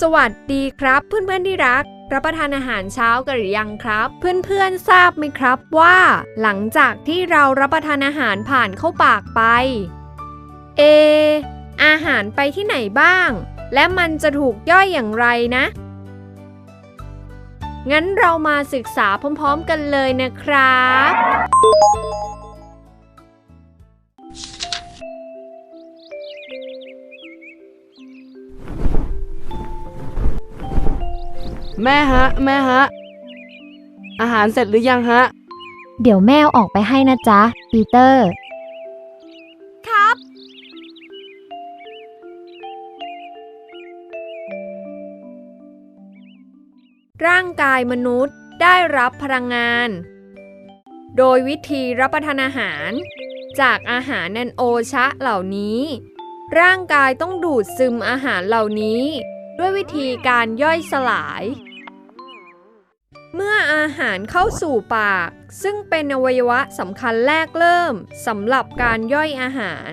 สวัสดีครับเพื่อนๆที่รัก รับประทานอาหารเช้ากันหรือยังครับ เพื่อนๆทราบไหมครับว่า หลังจากที่เรารับประทานอาหารผ่านเข้าปากไป เอ อาหารไปที่ไหนบ้าง และมันจะถูกย่อยอย่างไรนะ งั้นเรามาศึกษาพร้อมๆกันเลยนะครับ แม่ฮะ แม่ฮะ อาหารเสร็จหรือยังฮะ เดี๋ยวแม่เอาออกไปให้นะจ๊ะ ปีเตอร์ ครับ ร่างกายมนุษย์ได้รับพลังงาน โดยวิธีรับประทานอาหาร จากอาหารแนนโอชะเหล่านี้ ร่างกายต้องดูดซึมอาหารเหล่านี้ ด้วยวิธีการย่อยสลาย เมื่ออาหารเข้าสู่ปาก ซึ่งเป็นอวัยวะสำคัญแรกเริ่มสำหรับการย่อยอาหาร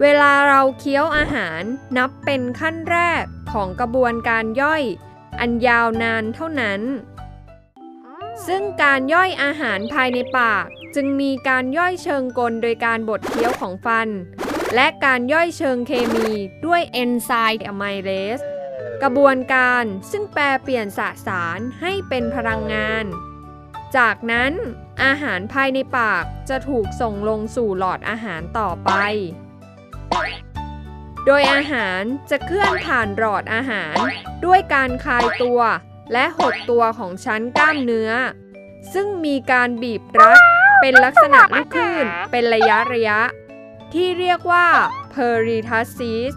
เวลาเราเคี้ยวอาหารนับเป็นขั้นแรกของกระบวนการย่อย อันยาวนานเท่านั้น ซึ่งการย่อยอาหารภายในปาก จึงมีการย่อยเชิงกลโดยการบดเคี้ยวของฟัน และการย่อยเชิงเคมีด้วยเอนไซม์อะไมเลส กระบวนการซึ่งแปลเปลี่ยนสสารให้เป็นพลังงาน จากนั้นอาหารภายในปากจะถูกส่งลงสู่หลอดอาหารต่อไป โดยอาหารจะเคลื่อนผ่านหลอดอาหารด้วยการคลายตัวและหดตัวของชั้นกล้ามเนื้อ ซึ่งมีการบีบรัดเป็นลักษณะลูกคลื่นเป็นระยะระยะ ที่เรียกว่า peritactis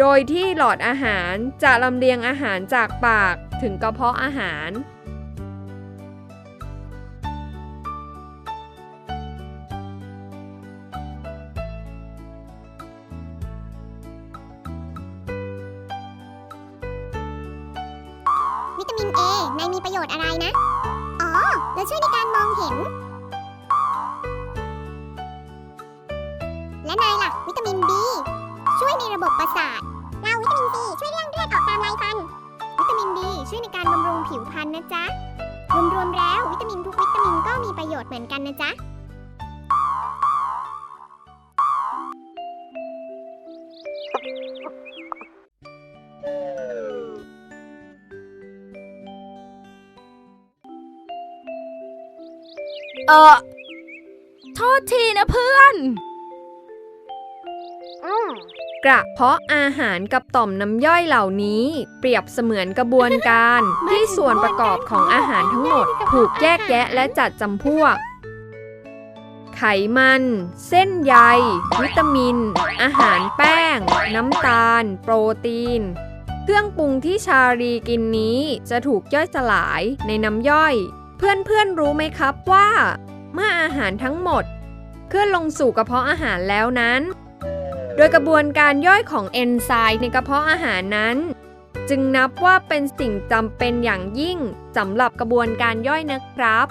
โดยที่หลอดอาหารจะลำเลียงอาหารจากปากถึงกระเพาะอาหาร วิตามิน A นายมีประโยชน์อะไรนะ อ๋อ แล้วช่วยในการมองเห็น วยในระบบประสาทเราวิตามิน C ช่วยเรื่องเลือดออกตามลายฟัน วิตามิน D ช่วยในการบำรุงผิวพรรณนะจ๊ะ รวมๆแล้ววิตามินทุกวิตามินก็มีประโยชน์เหมือนกันนะจ๊ะเออโทษทีนะเพื่อน กระเพาะอาหารกับต่อมน้ำย่อยเหล่านี้ เปรียบเสมือนกระบวนการที่ส่วนประกอบของอาหารทั้งหมด ถูกแยกแยะและจัดจำพวก ไขมัน เส้นใย วิตามิน อาหารแป้ง น้ำตาล โปรตีน เครื่องปรุงที่ชาลีกินนี้จะถูกย่อยสลายในน้ำย่อย เพื่อนๆรู้ไหมครับว่า เมื่ออาหารทั้งหมด เคลื่อนลงสู่กระเพาะอาหารแล้วนั้น โดยกระบวนการย่อยของเอนไซม์ในกระเพาะอาหารนั้น จึงนับว่าเป็นสิ่งจำเป็นอย่างยิ่งสำหรับกระบวนการย่อยนะครับ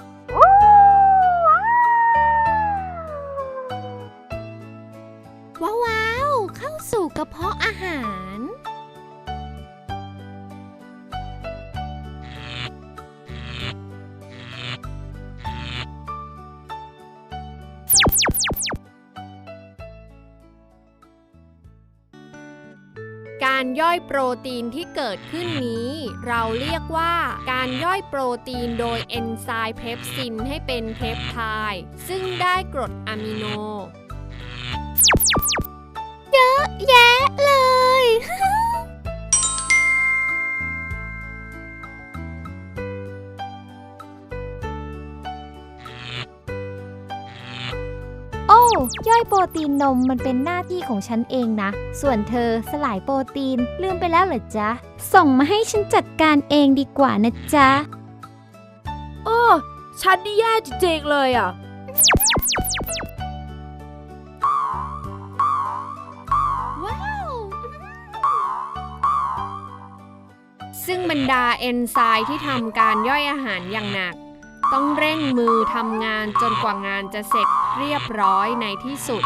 การย่อยโปรตีนที่เกิดขึ้นนี้ เราเรียกว่าการย่อยโปรตีนโดยเอนไซม์เพปซินให้เป็นเพปไทด์ซึ่งได้กรดอะมิโน เยอะแยะ ย่อยโปรตีนนมมันเป็นหน้าที่ของฉันเองนะ ส่วนเธอสลายโปรตีนลืมไปแล้วเหรอจ๊ะ ส่งมาให้ฉันจัดการเองดีกว่านะจ๊ะ โอ้ฉันนี่แย่จริงๆเลยอะ ซึ่งบรรดาเอนไซม์ที่ทำการย่อยอาหารอย่างหนัก ต้องเร่งมือทำงานจนกว่างานจะเสร็จ เรียบร้อยในที่สุด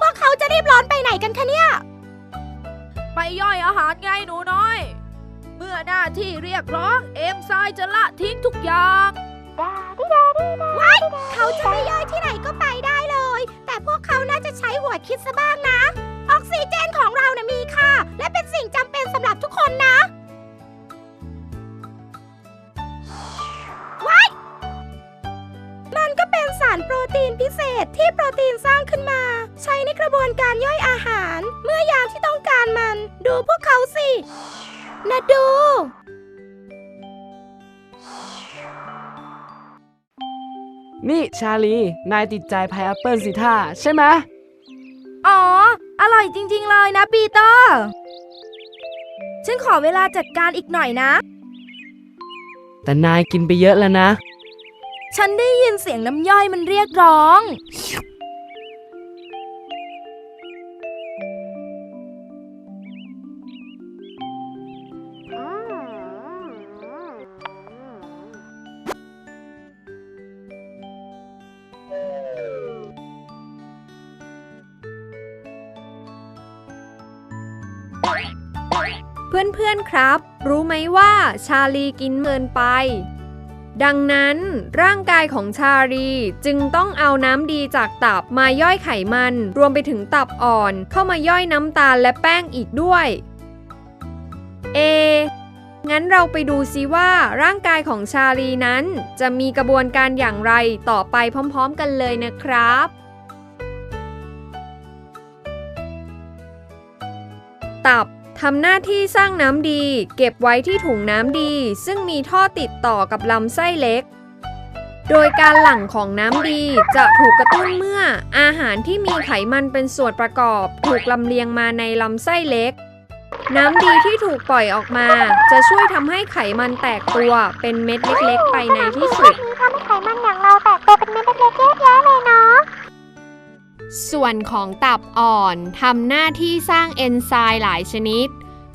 พวกเขาจะรีบร้อนไปไหนกันคะเนี่ย ไปย่อยอาหารไงหนูน้อย เมื่อหน้าที่เรียกร้องเอ็มไซด์จะละทิ้งทุกอย่าง ว้ายเขาจะไม่ย่อยที่ไหนก็ไปได้ พวกเขาน่าจะใช้หัวคิดซะบ้างนะ ออกซิเจนของเรานะมีค่า และเป็นสิ่งจำเป็นสำหรับทุกคนนะว้ายมันก็เป็นสารโปรตีนพิเศษที่โปรตีนสร้างขึ้นมา ใช้ในกระบวนการย่อยอาหาร เมื่อยามที่ต้องการมัน ดูพวกเขาสินะดู นี่ชาลี นายติดใจพายแอปเปิลสิท่าใช่ไหมอ๋อ อร่อยจริง ๆ เลยนะปีเตอร์ ฉันขอเวลาจัดการอีกหน่อยนะ แต่นายกินไปเยอะแล้วนะ ฉันได้ยินเสียงน้ำย่อยมันเรียกร้อง เพื่อนๆครับ รู้ไหมว่าชาลีกินเมินไป ดังนั้นร่างกายของชาลีจึงต้องเอาน้ำดีจากตับมาย่อยไขมัน รวมไปถึงตับอ่อนเข้ามาย่อยน้ำตาลและแป้งอีกด้วย เอ งั้นเราไปดูซิว่าร่างกายของชาลีนั้น จะมีกระบวนการอย่างไรต่อไปพร้อมๆกันเลยนะครับตับ ทำหน้าที่สร้างน้ำดี เก็บไว้ที่ถุงน้ำดี ซึ่งมีท่อติดต่อกับลำไส้เล็ก โดยการหลั่งของน้ำดีจะถูกกระตุ้นเมื่อ อาหารที่มีไขมันเป็นส่วนประกอบ ถูกลำเลียงมาในลำไส้เล็ก น้ำดีที่ถูกปล่อยออกมา จะช่วยทำให้ไขมันแตกตัวเป็นเม็ดเล็กๆ ไปในที่สุดทำให้ไขมันอย่างเรา ส่วนของตับอ่อนทำหน้าที่สร้างเอนไซม์หลายชนิด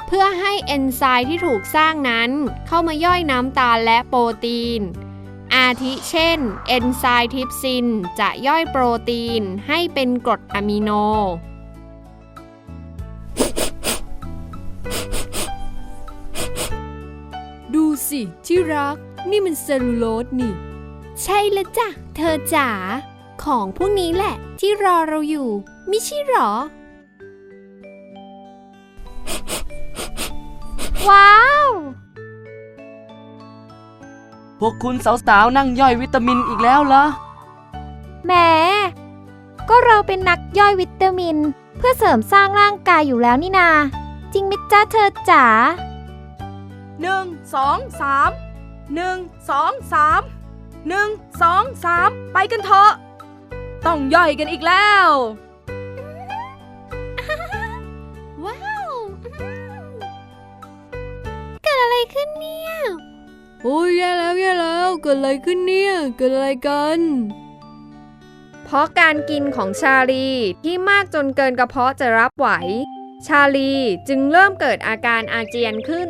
เพื่อให้เอนไซม์ที่ถูกสร้างนั้น เข้ามาย่อยน้ำตาลและโปรตีน อาทิเช่น เอนไซม์ทิปซินจะย่อยโปรตีนให้เป็นกรดอะมิโน ดูสิที่รัก นี่มันเซลลูโลสนี่ ใช่แล้วจ้ะ เธอจ๋า ของพวกนี้แหละ ที่รอเราอยู่ ไม่ใช่หรอ ว้าว พวกคุณสาวๆนั่งย่อยวิตามินอีกแล้วเหรอ แหม ก็เราเป็นนักย่อยวิตามิน เพื่อเสริมสร้างร่างกายอยู่แล้วนี่นา จริงไหมจ้าเธอจ๋าหนึ่งสองสามหนึ่งสองสามหนึ่งสองสามไปกันเถอะ ต้องย่อยกันอีกแล้ว ว้าวเกิดอะไรขึ้นเนี่ยโอ้ยแย่แล้วแย่แล้วเกิดอะไรขึ้นเนี่ยเกิดอะไรกัน เพราะการกินของชาลีที่มากจนเกินกระเพาะจะรับไหว ชาลีจึงเริ่มเกิดอาการอาเจียนขึ้น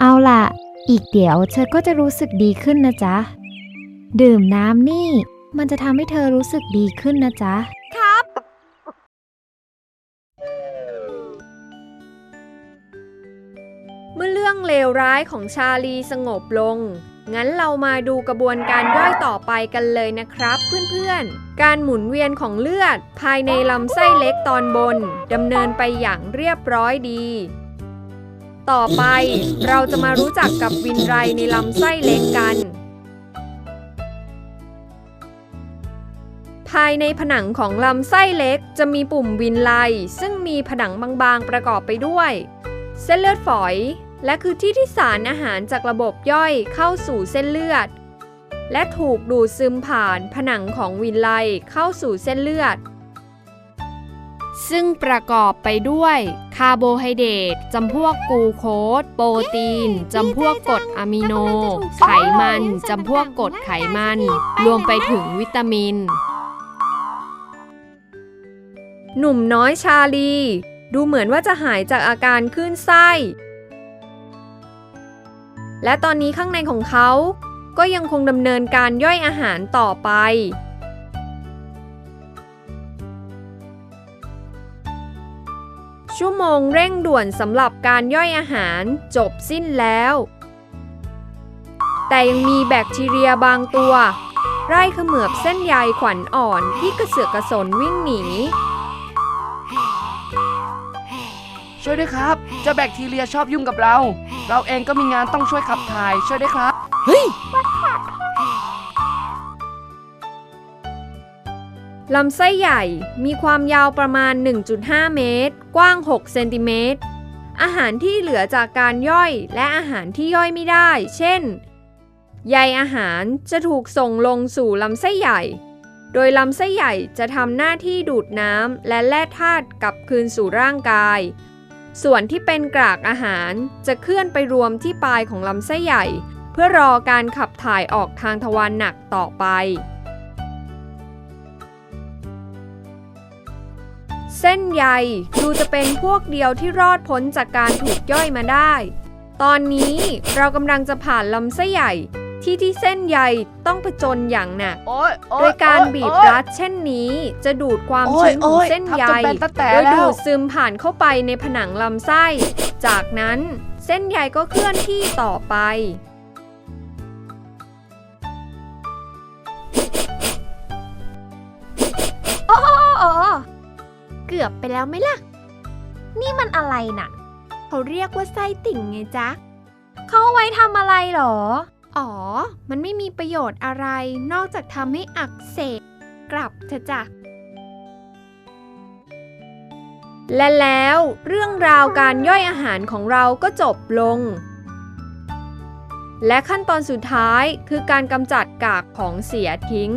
เอาล่ะ อีกเดี๋ยวเธอก็จะรู้สึกดีขึ้นนะจ๊ะ ดื่มน้ำนี่ มันจะทำให้เธอรู้สึกดีขึ้นนะจ๊ะ ครับ เมื่อเรื่องเลวร้ายของชาลีสงบลง งั้นเรามาดูกระบวนการย่อยต่อไปกันเลยนะครับเพื่อนๆ การหมุนเวียนของเลือด ภายในลำไส้เล็กตอนบนดำเนินไปอย่างเรียบร้อยดีต่อไปเราจะมารู้จักกับวินไรในลำไส้เล็กกัน ภายในผนังของลำไส้เล็กจะมีปุ่มวินไล ซึ่งมีผนังบางๆประกอบไปด้วย เส้นเลือดฝอย และคือที่ที่สารอาหารจากระบบย่อยเข้าสู่เส้นเลือด และถูกดูดซึมผ่านผนังของวินไลเข้าสู่เส้นเลือด ซึ่งประกอบไปด้วยคาร์โบไฮเดรตจำพวกกูโคสโปรตีนจำพวกกรดอะมิโน ไขมันจำพวกกรดไขมัน รวมไปถึงวิตามิน หนุ่มน้อยชาลี ดูเหมือนว่าจะหายจากอาการคลื่นไส้ และตอนนี้ข้างในของเขาก็ยังคงดำเนินการย่อยอาหารต่อไป ชั่วโมงเร่งด่วนสำหรับการย่อยอาหารจบสิ้นแล้ว แต่ยังมีแบคทีเรียบางตัว ไร่เขมือบเส้นใยขวัญอ่อนที่กระเสือกกระสนวิ่งหนี ช่วยด้วยครับเจ้าแบคทีเรียชอบยุ่งกับเรา เราเองก็มีงานต้องช่วยขับถ่าย ช่วยด้วยครับ เฮ้ยลำไส้ใหญ่มีความยาวประมาณ 1.5 เมตร กว้าง 6 เซนติเมตร อาหารที่เหลือจากการย่อยและอาหารที่ย่อยไม่ได้ เช่น ใยอาหารจะถูกส่งลงสู่ลำไส้ใหญ่ โดยลำไส้ใหญ่จะทำหน้าที่ดูดน้ำและแร่ธาตุกลับคืนสู่ร่างกาย ส่วนที่เป็นกรากอาหารจะเคลื่อนไปรวมที่ปลายของลำไส้ใหญ่ เพื่อรอการขับถ่ายออกทางทวารหนักต่อไป เส้นใยดูจะเป็นพวกเดียวที่รอดพ้นจากการถูกย่อยมาได้ ตอนนี้เรากำลังจะผ่านลำไส้ใหญ่ ที่ที่เส้นใยต้องผจญอย่างหนัก โอ๊ยโอ๊ยโดยการบีบโอ๊ยรัดเช่นนี้ จะดูดความโอ๊ยชื้นของโอ๊ยเส้นใยทับจนเป็นตะแต๋โดยแล้วดูดซึมผ่านเข้าไปในผนังลำไส้ จากนั้นเส้นใยก็เคลื่อนที่ต่อไป โอ้โอ้เกือบไปแล้วไหมล่ะ นี่มันอะไรน่ะ เขาเรียกว่าไส้ติ่งไงจ๊ะ เขาเอาไว้ทำอะไรหรอ อ๋อ มันไม่มีประโยชน์อะไร นอกจากทำให้อักเสบกลับเถอะจ้ะและแล้วเรื่องราวการย่อยอาหารของเราก็จบลง และขั้นตอนสุดท้ายคือการกำจัดกากของเสียทิ้ง